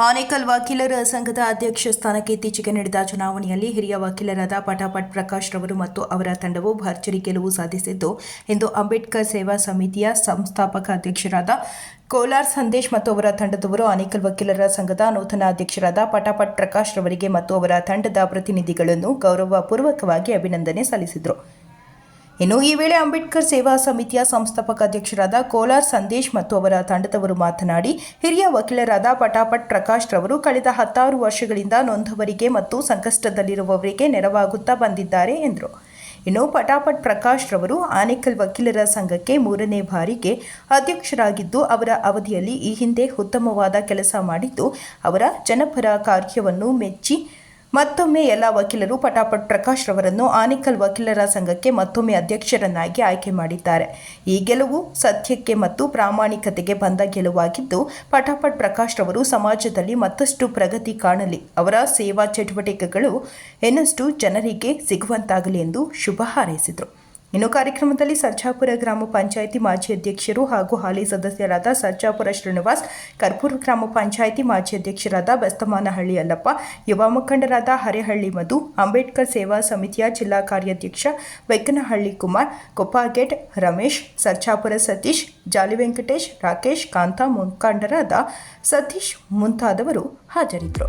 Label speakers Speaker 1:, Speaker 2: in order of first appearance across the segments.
Speaker 1: ಆನೇಕಲ್ ವಕೀಲರ ಸಂಘದ ಅಧ್ಯಕ್ಷ ಸ್ಥಾನಕ್ಕೆ ಇತ್ತೀಚೆಗೆ ನಡೆದ ಚುನಾವಣೆಯಲ್ಲಿ ಹಿರಿಯ ವಕೀಲರಾದ ಪಟಾಪಟ್ ಪ್ರಕಾಶ್ ರವರು ಮತ್ತು ಅವರ ತಂಡವು ಭರ್ಜರಿ ಗೆಲುವು ಸಾಧಿಸಿದ್ದು ಎಂದು ಅಂಬೇಡ್ಕರ್ ಸೇವಾ ಸಮಿತಿಯ ಸಂಸ್ಥಾಪಕ ಅಧ್ಯಕ್ಷರಾದ ಕೋಲಾರ್ ಸಂದೇಶ್ ಮತ್ತು ಅವರ ತಂಡದವರು ಆನೇಕಲ್ ವಕೀಲರ ಸಂಘದ ನೂತನ ಅಧ್ಯಕ್ಷರಾದ ಪಟಾಪಟ್ ಪ್ರಕಾಶ್ ರವರಿಗೆ ಮತ್ತು ಅವರ ತಂಡದ ಪ್ರತಿನಿಧಿಗಳನ್ನು ಗೌರವಪೂರ್ವಕವಾಗಿ ಅಭಿನಂದನೆ ಸಲ್ಲಿಸಿದರು. ಇನ್ನು ಈ ವೇಳೆ ಅಂಬೇಡ್ಕರ್ ಸೇವಾ ಸಮಿತಿಯ ಸಂಸ್ಥಾಪಕ ಅಧ್ಯಕ್ಷರಾದ ಕೋಲಾರ್ ಸಂದೇಶ್ ಮತ್ತು ಅವರ ತಂಡದವರು ಮಾತನಾಡಿ, ಹಿರಿಯ ವಕೀಲರಾದ ಪಟಾಪಟ್ ಪ್ರಕಾಶ್ ರವರು ಕಳೆದ ಹತ್ತಾರು ವರ್ಷಗಳಿಂದ ನೊಂದವರಿಗೆ ಮತ್ತು ಸಂಕಷ್ಟದಲ್ಲಿರುವವರಿಗೆ ನೆರವಾಗುತ್ತಾ ಬಂದಿದ್ದಾರೆ ಎಂದರು. ಇನ್ನು ಪಟಾಪಟ್ ಪ್ರಕಾಶ್ ರವರು ಆನೇಕಲ್ ವಕೀಲರ ಸಂಘಕ್ಕೆ ಮೂರನೇ ಬಾರಿಗೆ ಅಧ್ಯಕ್ಷರಾಗಿದ್ದು, ಅವರ ಅವಧಿಯಲ್ಲಿ ಈ ಹಿಂದೆ ಉತ್ತಮವಾದ ಕೆಲಸ ಮಾಡಿದ್ದು, ಅವರ ಜನಪರ ಕಾರ್ಯವನ್ನು ಮೆಚ್ಚಿ ಮತ್ತೊಮ್ಮೆ ಎಲ್ಲ ವಕೀಲರು ಪಟಾಪಟ್ ಪ್ರಕಾಶ್ ರವರನ್ನು ಆನಿಕಲ್ ವಕೀಲರ ಸಂಘಕ್ಕೆ ಮತ್ತೊಮ್ಮೆ ಅಧ್ಯಕ್ಷರನ್ನಾಗಿ ಆಯ್ಕೆ ಮಾಡಿದ್ದಾರೆ. ಈ ಗೆಲುವು ಸತ್ಯಕ್ಕೆ ಮತ್ತು ಪ್ರಾಮಾಣಿಕತೆಗೆ ಬಂದ ಗೆಲುವಾಗಿದ್ದು, ಪಟಾಪಟ್ ಪ್ರಕಾಶ್ ರವರು ಸಮಾಜದಲ್ಲಿ ಮತ್ತಷ್ಟು ಪ್ರಗತಿ ಕಾಣಲಿ, ಅವರ ಸೇವಾ ಚಟುವಟಿಕೆಗಳು ಇನ್ನಷ್ಟು ಜನರಿಗೆ ಸಿಗುವಂತಾಗಲಿ ಎಂದು ಶುಭ ಹಾರೈಸಿದರು. ಇನ್ನು ಕಾರ್ಯಕ್ರಮದಲ್ಲಿ ಸರ್ಜಾಪುರ ಗ್ರಾಮ ಪಂಚಾಯಿತಿ ಮಾಜಿ ಅಧ್ಯಕ್ಷರು ಹಾಗೂ ಹಾಲಿ ಸದಸ್ಯರಾದ ಸರ್ಜಾಪುರ ಶ್ರೀನಿವಾಸ್, ಕರ್ಪೂರ್ ಗ್ರಾಮ ಪಂಚಾಯಿತಿ ಮಾಜಿ ಅಧ್ಯಕ್ಷರಾದ ಬಸ್ತಮಾನಹಳ್ಳಿ ಅಲ್ಲಪ್ಪ, ಯುವ ಮುಖಂಡರಾದ ಹರೇಹಳ್ಳಿ ಮಧು, ಅಂಬೇಡ್ಕರ್ ಸೇವಾ ಸಮಿತಿಯ ಜಿಲ್ಲಾ ಕಾರ್ಯಾಧ್ಯಕ್ಷ ಬೆಕ್ಕನಹಳ್ಳಿ ಕುಮಾರ್, ಕೊಪ್ಪಾಗೇಟ್ ರಮೇಶ್, ಸರ್ಜಾಪುರ ಸತೀಶ್, ಜಾಲಿ ವೆಂಕಟೇಶ್, ರಾಕೇಶ್, ಕಾಂತ ಮುಖಂಡರಾದ ಸತೀಶ್ ಮುಂತಾದವರು ಹಾಜರಿದ್ದರು.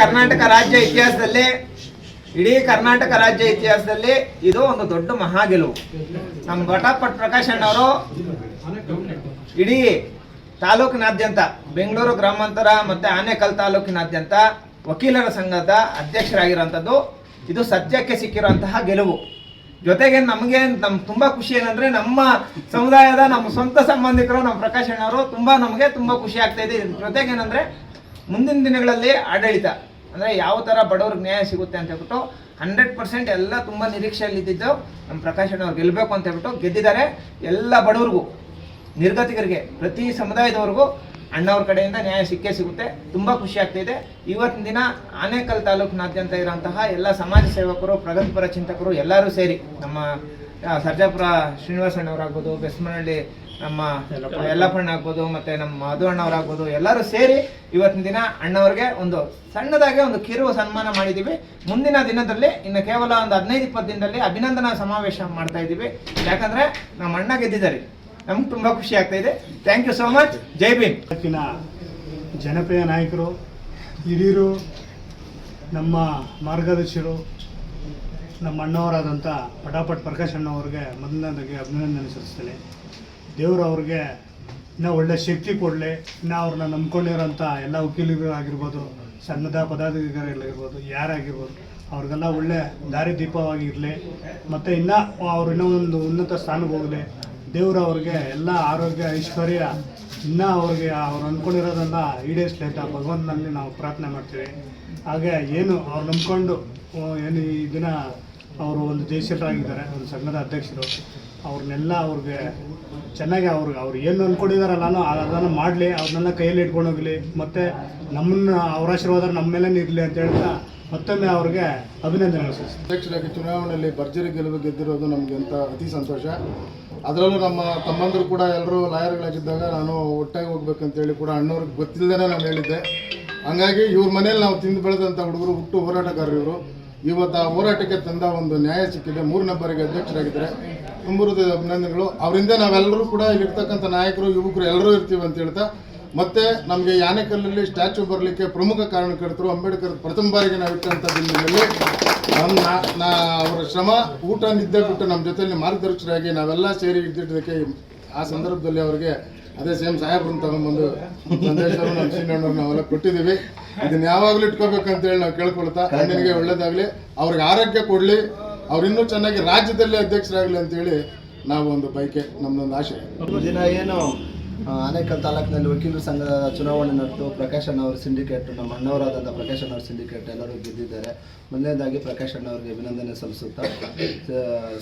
Speaker 2: ಕರ್ನಾಟಕ ರಾಜ್ಯ ಇತಿಹಾಸದಲ್ಲಿ, ಇಡೀ ಕರ್ನಾಟಕ ರಾಜ್ಯ ಇತಿಹಾಸದಲ್ಲಿ ಇದು ಒಂದು ದೊಡ್ಡ ಮಹಾ ಗೆಲುವು ನಮ್ಮ ಘಟಪಟ್ ಪ್ರಕಾಶ್ ಅಣ್ಣವರು ಇಡೀ ತಾಲೂಕಿನಾದ್ಯಂತ, ಬೆಂಗಳೂರು ಗ್ರಾಮಾಂತರ ಮತ್ತೆ ಆನೇಕಲ್ ತಾಲೂಕಿನಾದ್ಯಂತ ವಕೀಲರ ಸಂಘದ ಅಧ್ಯಕ್ಷರಾಗಿರೋಂಥದ್ದು ಇದು ಸತ್ಯಕ್ಕೆ ಸಿಕ್ಕಿರುವಂತಹ ಗೆಲುವು. ಜೊತೆಗೆ ನಮಗೆ ನಮ್ ತುಂಬಾ ಖುಷಿ ಏನಂದ್ರೆ ನಮ್ಮ ಸಮುದಾಯದ ನಮ್ಮ ಸ್ವಂತ ಸಂಬಂಧಿಕರು, ನಮ್ಮ ಪ್ರಕಾಶ್ ಅಣ್ಣವರು ತುಂಬಾ ನಮಗೆ ತುಂಬಾ ಖುಷಿ ಆಗ್ತಾ ಇದೆ. ಇದ್ರ ಜೊತೆಗೆ ಏನಂದ್ರೆ ಮುಂದಿನ ದಿನಗಳಲ್ಲಿ ಆಡಳಿತ. ಅಂದರೆ ಯಾವ ಥರ ಬಡವ್ರಿಗೆ ನ್ಯಾಯ ಸಿಗುತ್ತೆ ಅಂತ ಹೇಳ್ಬಿಟ್ಟು ಹಂಡ್ರೆಡ್ ಪರ್ಸೆಂಟ್ ಎಲ್ಲ ತುಂಬ ನಿರೀಕ್ಷೆಯಲ್ಲಿ ಇದ್ದಿದ್ದು ನಮ್ಮ ಪ್ರಕಾಶ್ ಅಣ್ಣವ್ರು ಗೆಲ್ಲಬೇಕು ಅಂತ ಹೇಳ್ಬಿಟ್ಟು ಗೆದ್ದಿದ್ದಾರೆ. ಎಲ್ಲ ಬಡವ್ರಿಗೂ, ನಿರ್ಗತಿಕರಿಗೆ, ಪ್ರತಿ ಸಮುದಾಯದವರೆಗೂ ಅಣ್ಣವ್ರ ಕಡೆಯಿಂದ ನ್ಯಾಯ ಸಿಕ್ಕೇ ಸಿಗುತ್ತೆ. ತುಂಬಾ ಖುಷಿ ಆಗ್ತಾ ಇದೆ. ಇವತ್ತಿನ ದಿನ ಆನೇಕಲ್ ತಾಲೂಕಿನಾದ್ಯಂತ ಇರುವಂತಹ ಎಲ್ಲ ಸಮಾಜ ಸೇವಕರು ಪ್ರಗತಿಪರ ಚಿಂತಕರು ಎಲ್ಲರೂ ಸೇರಿ ನಮ್ಮ ಸರ್ಜಾಪುರ ಶ್ರೀನಿವಾಸ ಅಣ್ಣವರಾಗ್ಬೋದು ಬೆಸ್ಮನಹಳ್ಳಿ ನಮ್ಮ ಯಲ್ಲಪ್ಪಣ್ಣ. ಆಗ್ಬೋದು ಮತ್ತೆ ನಮ್ಮ ಮಧು ಅಣ್ಣವರಾಗ್ಬೋದು ಎಲ್ಲರೂ ಸೇರಿ ಇವತ್ತಿನ ದಿನ ಅಣ್ಣವ್ರಿಗೆ ಒಂದು ಸಣ್ಣದಾಗಿ ಒಂದು ಕಿರು ಸನ್ಮಾನ ಮಾಡಿದ್ದೀವಿ. ಮುಂದಿನ ದಿನದಲ್ಲಿ ಇನ್ನು ಕೇವಲ ಒಂದು ಹದಿನೈದು ಇಪ್ಪತ್ತು ದಿನದಲ್ಲಿ ಅಭಿನಂದನಾ ಸಮಾವೇಶ ಮಾಡ್ತಾ ಇದ್ದೀವಿ. ಯಾಕಂದ್ರೆ ನಮ್ಮ ಅಣ್ಣ ಗೆದ್ದಿದ್ದಾರೆ. ನಮ್ಗೆ ತುಂಬಾ ಖುಷಿ ಆಗ್ತಾ ಇದೆ. Thank you so much Jai Bhim
Speaker 3: ಇವತ್ತಿನ ಜನಪ್ರಿಯ ನಾಯಕರು, ಹಿರಿಯರು, ನಮ್ಮ ಮಾರ್ಗದರ್ಶಿರು, ನಮ್ಮ ಅಣ್ಣವರಾದಂಥ ಪಟಾಪಟ್ ಪ್ರಕಾಶ್ ಅಣ್ಣವ್ರಿಗೆ ಮೊದಲನೇದಾಗಿ ಅಭಿನಂದನೆ ಸಲ್ಲಿಸ್ತೇನೆ. ದೇವರು ಅವ್ರಿಗೆ ಇನ್ನೂ ಒಳ್ಳೆ ಶಕ್ತಿ ಕೊಡಲಿ, ಇನ್ನೂ ಅವ್ರನ್ನ ನಂಬ್ಕೊಂಡಿರೋಂಥ ಎಲ್ಲ ವಕೀಲರು ಆಗಿರ್ಬೋದು ಸಣ್ಣದ ಪದಾಧಿಕಾರಿಗಳಾಗಿರ್ಬೋದು ಯಾರಾಗಿರ್ಬೋದು, ಅವ್ರಿಗೆಲ್ಲ ಒಳ್ಳೆ ದಾರಿ ದೀಪವಾಗಿ ಇರಲಿ, ಮತ್ತು ಇನ್ನೂ ಅವ್ರು ಇನ್ನೂ ಒಂದು ಉನ್ನತ ಸ್ಥಾನಕ್ಕೆ ಹೋಗಲಿ ದೇವರು ಅವ್ರಿಗೆ ಎಲ್ಲ ಆರೋಗ್ಯ, ಐಶ್ವರ್ಯ ಇನ್ನೂ ಅವ್ರಿಗೆ ಅವ್ರು ಅಂದ್ಕೊಂಡಿರೋದನ್ನ ಈಡೇರಿಸ್ಲೇತ ಭಗವಂತನಲ್ಲಿ ನಾವು ಪ್ರಾರ್ಥನೆ ಮಾಡ್ತೀವಿ. ಹಾಗೆ ಏನು ಅವ್ರು ನಂಬ್ಕೊಂಡು ಏನು ಈ ದಿನ ಅವರು ಒಂದು ದೇಶೀಯರಾಗಿದ್ದಾರೆ ಒಂದು ಸಂಘದ ಅಧ್ಯಕ್ಷರು, ಅವ್ರನ್ನೆಲ್ಲ ಅವ್ರಿಗೆ ಚೆನ್ನಾಗಿ ಅವ್ರಿಗೆ ಅವ್ರು ಏನು ಅಂದ್ಕೊಂಡಿದಾರಲ್ಲ ಅದನ್ನು ಮಾಡಲಿ, ಅವ್ರನ್ನೆಲ್ಲ ಕೈಯಲ್ಲಿ ಇಟ್ಕೊಂಡು ಹೋಗಲಿ, ಮತ್ತು ನಮ್ಮನ್ನ ಅವ್ರ ಆಶೀರ್ವಾದ ನಮ್ಮ ಮೇಲೆ ಇರಲಿ ಅಂತ ಹೇಳ್ತಾ ಮತ್ತೊಮ್ಮೆ ಅವ್ರಿಗೆ ಅಭಿನಂದನೆಗಳು
Speaker 4: ಅಧ್ಯಕ್ಷರಾಗಿ ಚುನಾವಣೆಯಲ್ಲಿ ಭರ್ಜರಿ ಗೆಲುವು ಗೆದ್ದಿರೋದು ನಮಗೆ ಅಂತ ಅತಿ ಸಂತೋಷ. ಅದರಲ್ಲೂ ನಮ್ಮ ತಮ್ಮಂದರು ಕೂಡ ಎಲ್ಲರೂ ಲಾಯರ್ಗಳಾಗಿದ್ದಾಗ ನಾನು ಒಟ್ಟಾಗಿ ಹೋಗ್ಬೇಕಂತೇಳಿ ಕೂಡ ಅಣ್ಣವ್ರಿಗೆ ಗೊತ್ತಿಲ್ಲದೇ ನಾನು ಹೇಳಿದ್ದೆ. ಹಂಗಾಗಿ ಇವ್ರ ಮನೇಲಿ ನಾವು ತಿಂದು ಬೆಳೆದಂಥ ಹುಡುಗರು ಹುಟ್ಟು ಹೋರಾಟಗಾರರು ಇವರು ಇವತ್ತು ಆ ಹೋರಾಟಕ್ಕೆ ತಂದ ಒಂದು ನ್ಯಾಯ ಸಿಕ್ಕಿದೆ. ಮೂರನೇ ಬಾರಿಗೆ ಅಧ್ಯಕ್ಷರಾಗಿದ್ದಾರೆ. ತುಂಬ ಹೃದಯದ ಅಭಿನಂದನೆಗಳು. ಅವರಿಂದ ನಾವೆಲ್ಲರೂ ಕೂಡ ಇಲ್ಲಿರ್ತಕ್ಕಂಥ ನಾಯಕರು, ಯುವಕರು ಎಲ್ಲರೂ ಇರ್ತೀವಿ ಅಂತ ಹೇಳ್ತಾ ಮತ್ತೆ ನಮಗೆ ಯಾನೆಕಲ್ಲಲ್ಲಿ ಸ್ಟ್ಯಾಚ್ಯೂ ಬರಲಿಕ್ಕೆ ಪ್ರಮುಖ ಕಾರಣಕರ್ತರು ಅಂಬೇಡ್ಕರ್ ಪ್ರಥಮ ಬಾರಿಗೆ ನಾವು ಇಟ್ಟಂಥ ದಿನದಲ್ಲಿ ನಮ್ಮ ನಾ ಅವರ ಶ್ರಮ, ಊಟ, ನಿದ್ದೆ ಬಿಟ್ಟು ನಮ್ಮ ಜೊತೆಯಲ್ಲಿ ಮಾರ್ಗದರ್ಶಕರಾಗಿ ನಾವೆಲ್ಲ ಸೇರಿ ಇದ್ದಿದ್ದಕ್ಕೆ ಆ ಸಂದರ್ಭದಲ್ಲಿ ಅವರಿಗೆ ಅದೇ ಸೇಮ್ ಸಾಹೇಬ್ರನ್ನ ತಗೊಂಡ್ಬಂದು ಸಂದೇಶವನ್ನು ನಮ್ಮ ಸೀನಿಯರ್ ನಾವೆಲ್ಲ ಕೊಟ್ಟಿದ್ದೀವಿ. ಇದನ್ನ ಯಾವಾಗಲೂ ಇಟ್ಕೋಬೇಕಂತೇಳಿ ನಾವು ಕೇಳ್ಕೊಳ್ತಾ, ಅಣ್ಣನಿಗೆ ಒಳ್ಳೇದಾಗಲಿ, ಅವ್ರಿಗೆ ಆರೋಗ್ಯ ಕೊಡಲಿ, ಅವ್ರು ಇನ್ನೂ ಚೆನ್ನಾಗಿ ರಾಜ್ಯದಲ್ಲಿ ಅಧ್ಯಕ್ಷರಾಗಲಿ ಅಂತೇಳಿ ನಾವು ಒಂದು ಬೈಕೆ ನಮ್ಮದೊಂದು ಆಶೆ
Speaker 5: ಏನು ಆನೇಕಲ್ ತಾಲೂಕಿನಲ್ಲಿ ವಕೀಲರ ಸಂಘದ ಚುನಾವಣೆ ನಡೆದು ಪ್ರಕಾಶ್ ಅಣ್ಣವ್ರ ಸಿಂಡಿಕೇಟ್ ನಮ್ಮ ಅಣ್ಣವರಾದಂಥ ಪ್ರಕಾಶ್ ಅಣ್ಣವ್ರ ಸಿಂಡಿಕೇಟ್ ಎಲ್ಲರೂ ಗೆದ್ದಿದ್ದಾರೆ. ಮೊದಲನೇದಾಗಿ ಪ್ರಕಾಶ್ ಅಣ್ಣವ್ರಿಗೆ ಅಭಿನಂದನೆ ಸಲ್ಲಿಸುತ್ತಾ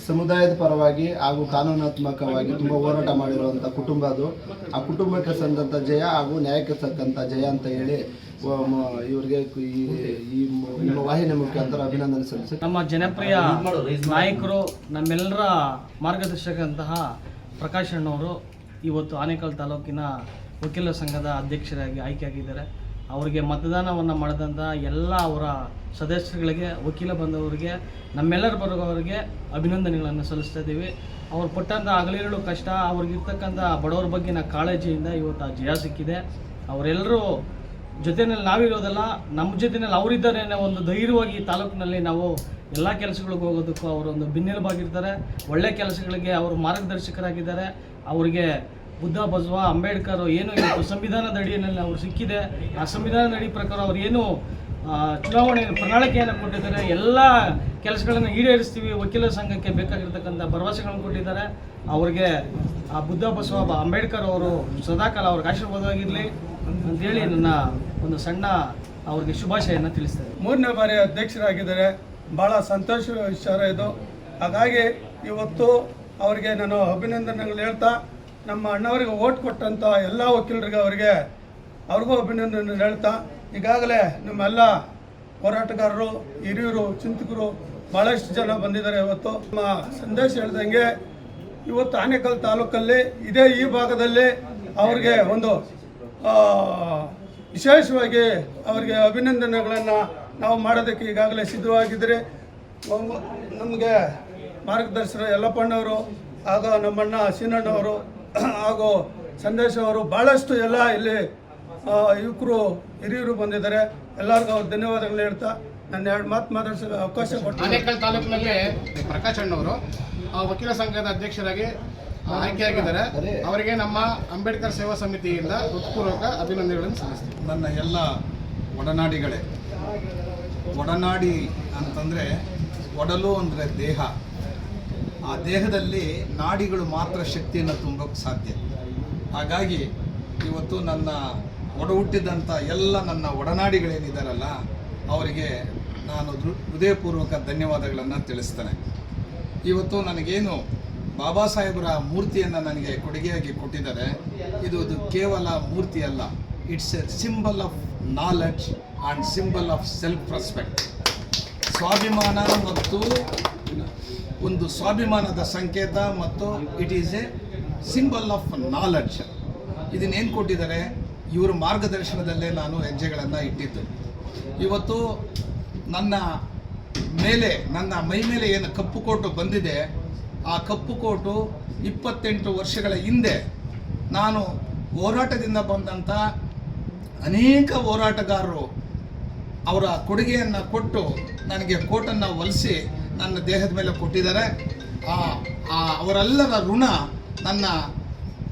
Speaker 5: ಸಮುದಾಯದ ಪರವಾಗಿ ಹಾಗೂ ಕಾನೂನಾತ್ಮಕವಾಗಿ ತುಂಬ ಹೋರಾಟ ಮಾಡಿರುವಂಥ ಕುಟುಂಬ ಅದು. ಆ ಕುಟುಂಬಕ್ಕೆ ಸಂದಂಥ ಜಯ ಹಾಗೂ ನ್ಯಾಯಕ್ಕೆ ತಕ್ಕಂಥ ಜಯ ಅಂತ ಹೇಳಿ ಇವರಿಗೆ ಈ ನಿಮ್ಮ ವಾಹಿನಿ ಮುಖಾಂತರ ಅಭಿನಂದನೆ ಸಲ್ಲಿಸಿ
Speaker 6: ನಮ್ಮ ಜನಪ್ರಿಯ ನಾಯಕರು ನಮ್ಮೆಲ್ಲರ ಮಾರ್ಗದರ್ಶಕಂತಹ ಪ್ರಕಾಶ್ ಅಣ್ಣವರು ಇವತ್ತು ಆನೇಕಲ್ ತಾಲೂಕಿನ ವಕೀಲರ ಸಂಘದ ಅಧ್ಯಕ್ಷರಾಗಿ ಆಯ್ಕೆಯಾಗಿದ್ದಾರೆ. ಅವರಿಗೆ ಮತದಾನವನ್ನು ಮಾಡಿದಂಥ ಎಲ್ಲ ಅವರ ಸದಸ್ಯರುಗಳಿಗೆ, ವಕೀಲ ಬಂದವರಿಗೆ, ನಮ್ಮೆಲ್ಲರ ಬರೋವರಿಗೆ ಅಭಿನಂದನೆಗಳನ್ನು ಸಲ್ಲಿಸ್ತಾ ಇದ್ದೀವಿ. ಅವ್ರು ಪಟ್ಟಂಥ ಹಗಲಿರುಳು ಕಷ್ಟ ಅವ್ರಿಗಿರ್ತಕ್ಕಂಥ ಬಡವರ ಬಗ್ಗಿನ ಕಾಳಜಿಯಿಂದ ಇವತ್ತು ಆ ಜಯ ಸಿಕ್ಕಿದೆ. ಅವರೆಲ್ಲರೂ ಜೊತೆಯಲ್ಲಿ ನಾವಿರೋದಲ್ಲ ನಮ್ಮ ಜೊತೆಯಲ್ಲಿ ಅವರಿದ್ದಾರೆ ಅನ್ನೋ ಒಂದು ಧೈರ್ಯವಾಗಿ ತಾಲೂಕಿನಲ್ಲಿ ನಾವು ಎಲ್ಲ ಕೆಲಸಗಳಿಗೆ ಹೋಗೋದಕ್ಕೂ ಅವರೊಂದು ಬೆನ್ನೆಲುಬಾಗಿರ್ತಾರೆ. ಒಳ್ಳೆ ಕೆಲಸಗಳಿಗೆ ಅವರು ಮಾರ್ಗದರ್ಶಕರಾಗಿದ್ದಾರೆ. ಅವರಿಗೆ ಬುದ್ಧ, ಬಸವ, ಅಂಬೇಡ್ಕರ್ ಏನು ಇವತ್ತು ಸಂವಿಧಾನದ ಅಡಿಯಲ್ಲಿ ಅವರು ಸಿಕ್ಕಿದೆ. ಆ ಸಂವಿಧಾನದ ಅಡಿ ಪ್ರಕಾರ ಅವ್ರು ಏನು ಚುನಾವಣೆ ಪ್ರಣಾಳಿಕೆಯನ್ನು ಕೊಟ್ಟಿದ್ದಾರೆ. ಎಲ್ಲ ಕೆಲಸಗಳನ್ನು ಈಡೇರಿಸ್ತೀವಿ. ವಕೀಲರ ಸಂಘಕ್ಕೆ ಬೇಕಾಗಿರ್ತಕ್ಕಂಥ ಭರವಸೆಗಳನ್ನು ಕೊಟ್ಟಿದ್ದಾರೆ. ಅವ್ರಿಗೆ ಆ ಬುದ್ಧ, ಬಸವ ಅಂಬೇಡ್ಕರ್ ಅವರು ಸದಾಕಾಲ ಅವ್ರಿಗೆ ಆಶೀರ್ವಾದವಾಗಿರಲಿ ಅಂತೇಳಿ ನನ್ನ ಒಂದು ಸಣ್ಣ ಅವ್ರಿಗೆ ಶುಭಾಶಯನ್ನು ತಿಳಿಸ್ತೇನೆ.
Speaker 7: ಮೂರನೇ ಬಾರಿ ಅಧ್ಯಕ್ಷರಾಗಿದ್ದಾರೆ. ಭಾಳ ಸಂತೋಷ ವಿಚಾರ ಇದು. ಹಾಗಾಗಿ ಇವತ್ತು ಅವರಿಗೆ ನಾನು ಅಭಿನಂದನೆಗಳು ಹೇಳ್ತಾ, ನಮ್ಮ ಅಣ್ಣವರಿಗೆ ಓಟ್ ಕೊಟ್ಟಂಥ ಎಲ್ಲ ವಕೀಲರಿಗೆ ಅವರಿಗೆ ಅವ್ರಿಗೂ ಅಭಿನಂದನೆ ಹೇಳ್ತಾ, ಈಗಾಗಲೇ ನಮ್ಮೆಲ್ಲ ಹೋರಾಟಗಾರರು, ಹಿರಿಯರು, ಚಿಂತಕರು ಭಾಳಷ್ಟು ಜನ ಬಂದಿದ್ದಾರೆ ಇವತ್ತು. ನಮ್ಮ ಸಂದೇಶ ಹೇಳ್ದಂಗೆ ಇವತ್ತು ಆನೇಕಲ್ ತಾಲೂಕಲ್ಲಿ, ಇದೇ ಈ ಭಾಗದಲ್ಲಿ ಅವ್ರಿಗೆ ಒಂದು ವಿಶೇಷವಾಗಿ ಅವರಿಗೆ ಅಭಿನಂದನೆಗಳನ್ನು ನಾವು ಮಾಡೋದಕ್ಕೆ ಈಗಾಗಲೇ ಸಿದ್ಧವಾಗಿದ್ದರೆ, ನಮಗೆ ಮಾರ್ಗದರ್ಶನ ಯಲ್ಲಪ್ಪಣ್ಣವರು ಹಾಗೂ ನಮ್ಮಣ್ಣ ಸೀನಣ್ಣವರು ಹಾಗೂ ಸಂದೇಶ್ ಅವರು ಭಾಳಷ್ಟು ಎಲ್ಲ ಇಲ್ಲಿ ಯುವಕರು ಹಿರಿಯರು ಬಂದಿದ್ದಾರೆ. ಎಲ್ಲರಿಗೂ ಅವ್ರು ಧನ್ಯವಾದಗಳು ಹೇಳ್ತಾ ನನ್ನ ಎರಡು ಮಾತು ಮಾತಾಡಿಸಲು ಅವಕಾಶ ಕೊಟ್ಟು
Speaker 8: ಆನೇಕಲ್ ತಾಲೂಕಿನಲ್ಲಿ ಪ್ರಕಾಶ್ ಅಣ್ಣವರು ಆ, ವಕೀಲ ಸಂಘದ ಅಧ್ಯಕ್ಷರಾಗಿ ಆಯ್ಕೆಯಾಗಿದ್ದಾರೆ. ಅವರಿಗೆ ನಮ್ಮ ಅಂಬೇಡ್ಕರ್ ಸೇವಾ ಸಮಿತಿಯಿಂದ ಹೃತ್ಪೂರ್ವಕ ಅಭಿನಂದನೆಗಳನ್ನು ಸಲ್ಲಿಸ್ತೀವಿ
Speaker 9: ನನ್ನ ಎಲ್ಲ ಒಡನಾಡಿಗಳೇ ಒಡನಾಡಿ ಅಂತಂದರೆ ಒಡಲು ಅಂದರೆ ದೇಹ. ಆ ದೇಹದಲ್ಲಿ ನಾಡಿಗಳು ಮಾತ್ರ ಶಕ್ತಿಯನ್ನು ತುಂಬೋಕ್ಕೆ ಸಾಧ್ಯ. ಹಾಗಾಗಿ ಇವತ್ತು ನನ್ನ ಒಡ ಹುಟ್ಟಿದಂಥ ಎಲ್ಲ ನನ್ನ ಒಡನಾಡಿಗಳೇನಿದ್ದಾರಲ್ಲ ಅವರಿಗೆ ನಾನು ಹೃದಯಪೂರ್ವಕ ಧನ್ಯವಾದಗಳನ್ನು ತಿಳಿಸ್ತೇನೆ. ಇವತ್ತು ನನಗೇನು ಬಾಬಾ ಸಾಹೇಬರ ಮೂರ್ತಿಯನ್ನು ನನಗೆ ಕೊಡುಗೆಯಾಗಿ ಕೊಟ್ಟಿದ್ದಾರೆ. ಇದು ಅದು ಕೇವಲ ಮೂರ್ತಿ ಅಲ್ಲ it's a symbol of knowledge and symbol of self respect ಸ್ವಾಭಿಮಾನ ಮತ್ತು ಒಂದು ಸ್ವಾಭಿಮಾನದ ಸಂಕೇತ ಮತ್ತು it is a symbol of knowledge ಇದನ್ನೇನು ಕೊಟ್ಟಿದ್ದಾರೆ? ಇವರ ಮಾರ್ಗದರ್ಶನದಲ್ಲೇ ನಾನು ಹೆಜ್ಜೆಗಳನ್ನು ಇಟ್ಟಿದ್ದು. ಇವತ್ತು ನನ್ನ ಮೇಲೆ, ನನ್ನ ಮೈ ಮೇಲೆ ಏನು ಕಪ್ಪು ಕೋಟು ಬಂದಿದೆ, ಆ ಕಪ್ಪು ಕೋಟು ಇಪ್ಪತ್ತೆಂಟು ವರ್ಷಗಳ ಹಿಂದೆ ನಾನು ಹೋರಾಟದಿಂದ ಬಂದಂಥ ಅನೇಕ ಹೋರಾಟಗಾರರು ಅವರ ಕೊಡುಗೆಯನ್ನು ಕೊಟ್ಟು ನನಗೆ ಕೋಟನ್ನು ಹೊಲಿಸಿ ನನ್ನ ದೇಹದ ಮೇಲೆ ಕೊಟ್ಟಿದ್ದಾರೆ. ಆ ಅವರೆಲ್ಲರ ಋಣ ನನ್ನ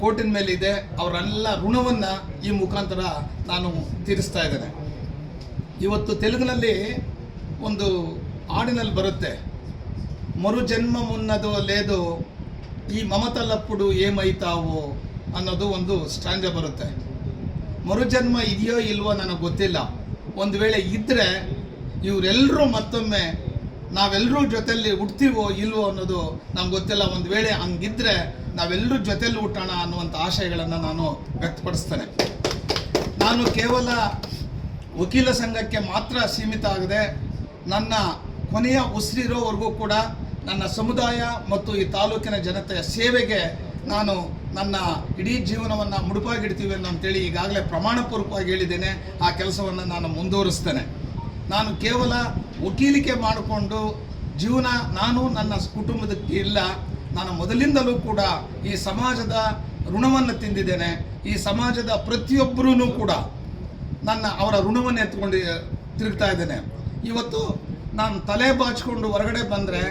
Speaker 9: ಕೋಟಿನ ಮೇಲೆ ಇದೆ. ಅವರೆಲ್ಲ ಋಣವನ್ನು ಈ ಮುಖಾಂತರ ನಾನು ತೀರಿಸ್ತಾ ಇದ್ದೇನೆ. ಇವತ್ತು ತೆಲುಗಿನಲ್ಲಿ ಒಂದು ಹಾಡಿನಲ್ಲಿ ಬರುತ್ತೆ, ಮರು ಜನ್ಮ ಮುನ್ನದು ಲೇದು ಈ ಮಮತಲ್ಲಪ್ಪುಡು ಏಮೈತಾವು ಅನ್ನೋದು ಒಂದು ಸ್ಟ್ರಾಂಜ ಬರುತ್ತೆ. ಮರುಜನ್ಮ ಇದೆಯೋ ಇಲ್ವೋ ನನಗೆ ಗೊತ್ತಿಲ್ಲ. ಒಂದು ವೇಳೆ ಇದ್ದರೆ ಇವರೆಲ್ಲರೂ ಮತ್ತೊಮ್ಮೆ ನಾವೆಲ್ಲರೂ ಜೊತೆಯಲ್ಲಿ ಹುಡ್ತೀವೋ ಇಲ್ವೋ ಅನ್ನೋದು ನಮ್ಗೆ ಗೊತ್ತಿಲ್ಲ. ಒಂದು ವೇಳೆ ಹಂಗಿದ್ರೆ ನಾವೆಲ್ಲರೂ ಜೊತೆಯಲ್ಲಿ ಹುಟ್ಟೋಣ ಅನ್ನುವಂಥ ಆಶಯಗಳನ್ನು ನಾನು ವ್ಯಕ್ತಪಡಿಸ್ತೇನೆ. ನಾನು ಕೇವಲ ವಕೀಲ ಸಂಘಕ್ಕೆ ಮಾತ್ರ ಸೀಮಿತ ಆಗದೆ ನನ್ನ ಕೊನೆಯ ಉಸಿರಿರೋವರೆಗೂ ಕೂಡ ನನ್ನ ಸಮುದಾಯ ಮತ್ತು ಈ ತಾಲೂಕಿನ ಜನತೆಯ ಸೇವೆಗೆ ನಾನು ನನ್ನ ಇಡೀ ಜೀವನವನ್ನು ಮುಡುಪಾಗಿಡ್ತೀವಿ ಅಂತೇಳಿ ಈಗಾಗಲೇ ಪ್ರಮಾಣಪೂರ್ವಕವಾಗಿ ಹೇಳಿದ್ದೇನೆ. ಆ ಕೆಲಸವನ್ನು ನಾನು ಮುಂದುವರಿಸ್ತೇನೆ. ನಾನು ಕೇವಲ ವಕೀಲಿಕೆ ಮಾಡಿಕೊಂಡು ಜೀವನ ನಾನು ನನ್ನ ಕುಟುಂಬದಕ್ಕೆ ಇಲ್ಲ, ನಾನು ಮೊದಲಿಂದಲೂ ಕೂಡ ಈ ಸಮಾಜದ ಋಣವನ್ನು ತಿಂದಿದ್ದೇನೆ, ಈ ಸಮಾಜದ ಪ್ರತಿಯೊಬ್ಬರೂ ಕೂಡ ನನ್ನ ಅವರ ಋಣವನ್ನು ಎತ್ಕೊಂಡು ತಿರುಗ್ತಾ ಇದ್ದೇನೆ. ಇವತ್ತು ನಾನು ತಲೆ ಬಾಚಿಕೊಂಡು ಹೊರಗಡೆ ಬಂದರೆ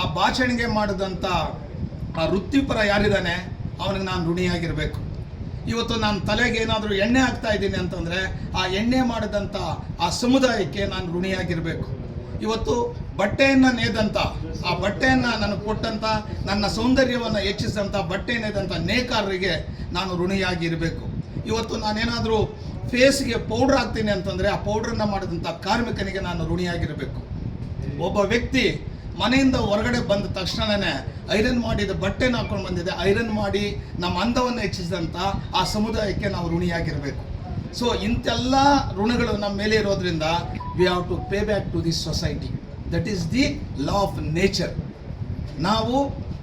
Speaker 9: ಆ ಬಾಚಣಿಗೆ ಮಾಡಿದಂಥ ಆ ವೃತ್ತಿಪರ ಯಾರಿದ್ದಾನೆ, ಅವನಿಗೆ ನಾನು ಋಣಿಯಾಗಿರಬೇಕು. ಇವತ್ತು ನಾನು ತಲೆಗೆ ಏನಾದರೂ ಎಣ್ಣೆ ಹಾಕ್ತಾ ಇದ್ದೀನಿ ಅಂತಂದರೆ, ಆ ಎಣ್ಣೆ ಮಾಡಿದಂಥ ಆ ಸಮುದಾಯಕ್ಕೆ ನಾನು ಋಣಿಯಾಗಿರಬೇಕು. ಇವತ್ತು ಬಟ್ಟೆಯನ್ನು ನೇದಂತ, ಆ ಬಟ್ಟೆಯನ್ನು ನನಗೆ ಕೊಟ್ಟಂಥ ನನ್ನ ಸೌಂದರ್ಯವನ್ನು ಹೆಚ್ಚಿಸಿದಂಥ ಬಟ್ಟೆ ನೇದಂಥ ನೇಕಾರರಿಗೆ ನಾನು ಋಣಿಯಾಗಿರಬೇಕು ಇವತ್ತು ನಾನೇನಾದರೂ ಫೇಸ್ಗೆ ಪೌಡ್ರ್ ಹಾಕ್ತೀನಿ ಅಂತಂದರೆ ಆ ಪೌಡ್ರನ್ನ ಮಾಡಿದಂಥ ಕಾರ್ಮಿಕನಿಗೆ ನಾನು ಋಣಿಯಾಗಿರಬೇಕು. ಒಬ್ಬ ವ್ಯಕ್ತಿ ಮನೆಯಿಂದ ಹೊರಗಡೆ ಬಂದ ತಕ್ಷಣನೇ ಐರನ್ ಮಾಡಿದ ಬಟ್ಟೆನ ಹಾಕೊಂಡು ಬಂದಿದೆ. ಐರನ್ ಮಾಡಿ ನಮ್ಮ ಅಂದವನ್ನು ಹೆಚ್ಚಿಸಿದಂಥ ಆ ಸಮುದಾಯಕ್ಕೆ ನಾವು ಋಣಿಯಾಗಿರಬೇಕು. ಸೊ ಇಂತೆಲ್ಲ ಋಣಗಳು ನಮ್ಮ ಮೇಲೆ ಇರೋದ್ರಿಂದ we have to pay back to this society that is the law of nature ನಾವು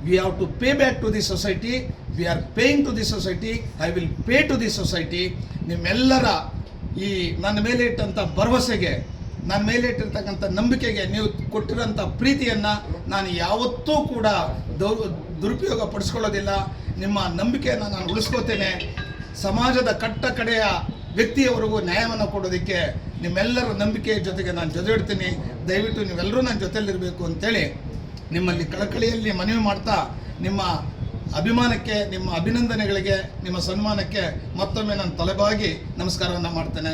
Speaker 9: we have to pay back to the society we are paying to the society I will pay to the society ನಿಮ್ಮೆಲ್ಲರ ಈ ನನ್ನ ಮೇಲೆ ಇಟ್ಟಂಥ ಭರವಸೆಗೆ, ನನ್ನ ಮೇಲೆ ಇಟ್ಟಿರ್ತಕ್ಕಂಥ ನಂಬಿಕೆಗೆ ನೀವು ಕೊಟ್ಟಿರೋಂಥ ಪ್ರೀತಿಯನ್ನು ನಾನು ಯಾವತ್ತೂ ಕೂಡ ದೌ, ದುರುಪಯೋಗ ಪಡಿಸ್ಕೊಳ್ಳೋದಿಲ್ಲ. ನಿಮ್ಮ ನಂಬಿಕೆಯನ್ನು ನಾನು ಉಳಿಸ್ಕೋತೇನೆ. ಸಮಾಜದ ಕಟ್ಟ ಕಡೆಯ ವ್ಯಕ್ತಿಯವರೆಗೂ ನ್ಯಾಯವನ್ನು ಕೊಡೋದಕ್ಕೆ ನಿಮ್ಮೆಲ್ಲರ ನಂಬಿಕೆಯ ಜೊತೆಗೆ ನಾನು ಜೊತೆ ಇಡ್ತೀನಿ ದಯವಿಟ್ಟು ನೀವೆಲ್ಲರೂ ನನ್ನ ಜೊತೆಯಲ್ಲಿರಬೇಕು ಅಂತೇಳಿ ನಿಮ್ಮಲ್ಲಿ ಕಳಕಳಿಯಲ್ಲಿ ಮನವಿ ಮಾಡ್ತಾ ನಿಮ್ಮ ಅಭಿಮಾನಕ್ಕೆ, ನಿಮ್ಮ ಅಭಿನಂದನೆಗಳಿಗೆ, ನಿಮ್ಮ ಸನ್ಮಾನಕ್ಕೆ ಮತ್ತೊಮ್ಮೆ ನಾನು ತಲೆಬಾಗಿ ನಮಸ್ಕಾರವನ್ನು ಮಾಡ್ತೇನೆ.